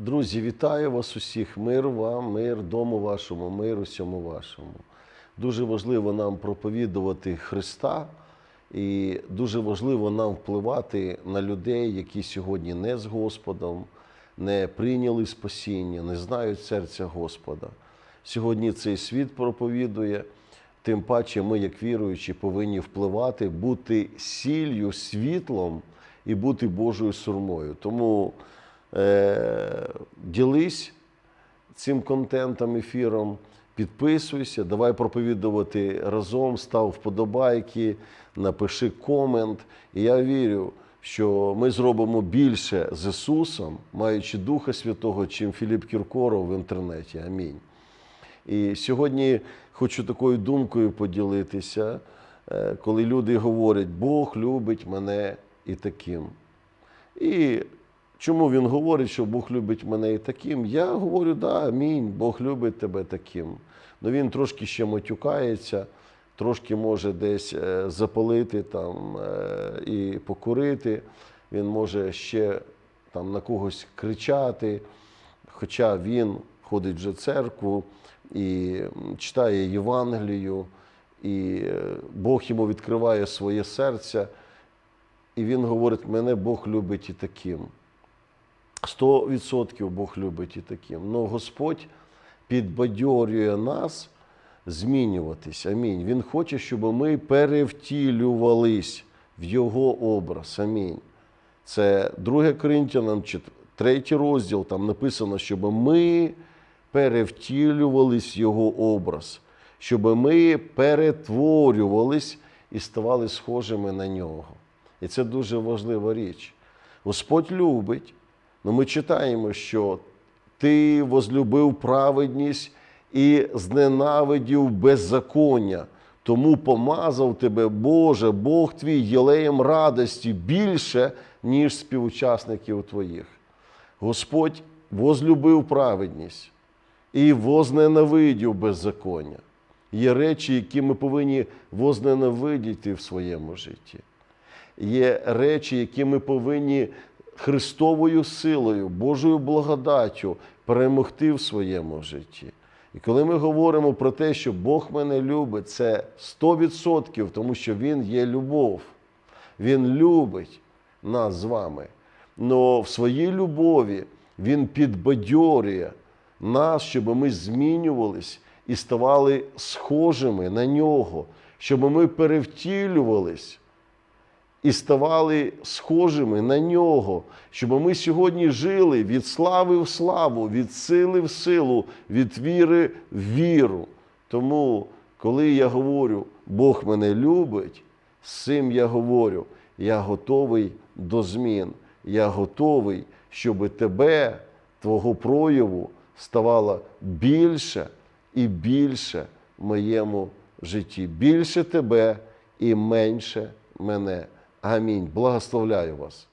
Друзі, вітаю вас усіх. Мир вам, мир дому вашому, мир усьому вашому. Дуже важливо нам проповідувати Христа, і дуже важливо нам впливати на людей, які сьогодні не з Господом, не прийняли спасіння, не знають серця Господа. Сьогодні цей світ проповідує. Тим паче ми, як віруючі, повинні впливати, бути сіллю, світлом і бути Божою сурмою. Тому е, ділись цим контентом, ефіром, підписуйся, давай проповідувати разом, став вподобайки, напиши комент. І я вірю, що ми зробимо більше з Ісусом, маючи Духа Святого, чим Філіп Кіркоров в інтернеті. Амінь. І сьогодні хочу такою думкою поділитися, е, коли люди говорять, Бог любить мене і таким. І чому він говорить, що Бог любить мене і таким? Я говорю, да, амінь, Бог любить тебе таким. Ну він трошки ще матюкається, трошки може десь е, запалити там е, і покурити. Він може ще там на когось кричати, хоча він ходить вже в церкву і читає Євангелію, і е, Бог йому відкриває своє серце, і він говорить: мене Бог любить і таким. Сто відсотків Бог любить і таким. Но Господь підбадьорює нас змінюватись. Амінь. Він хоче, щоб ми перевтілювались в Його образ. Амінь. Це 2 Коринтянам, 3 розділ, там написано, щоб ми перевтілювались в Його образ, щоб ми перетворювались і ставали схожими на нього. І це дуже важлива річ. Господь любить, але ми читаємо, що ти возлюбив праведність і зненавидів беззаконня. Тому помазав тебе, Боже, Бог твій єлеєм радості більше, ніж співучасників твоїх. Господь возлюбив праведність і возненавидів беззаконня. Є речі, які ми повинні возненавидіти в своєму житті. Є речі, які ми повинні Христовою силою, Божою благодаттю перемогти в своєму житті. І коли ми говоримо про те, що Бог мене любить, це 100%, тому що Він є любов. Він любить нас з вами. Но в своїй любові Він підбадьорює нас, щоб ми змінювались і ставали схожими на нього, щоб ми перевтілювались і ставали схожими на нього, щоб ми сьогодні жили від слави в славу, від сили в силу, від віри в віру. Тому, коли я говорю, Бог мене любить, з цим я говорю, я готовий до змін, я готовий, щоб тебе, твого прояву, ставало більше і більше в моєму житті. Більше тебе і менше мене. Амінь. Благословляю вас.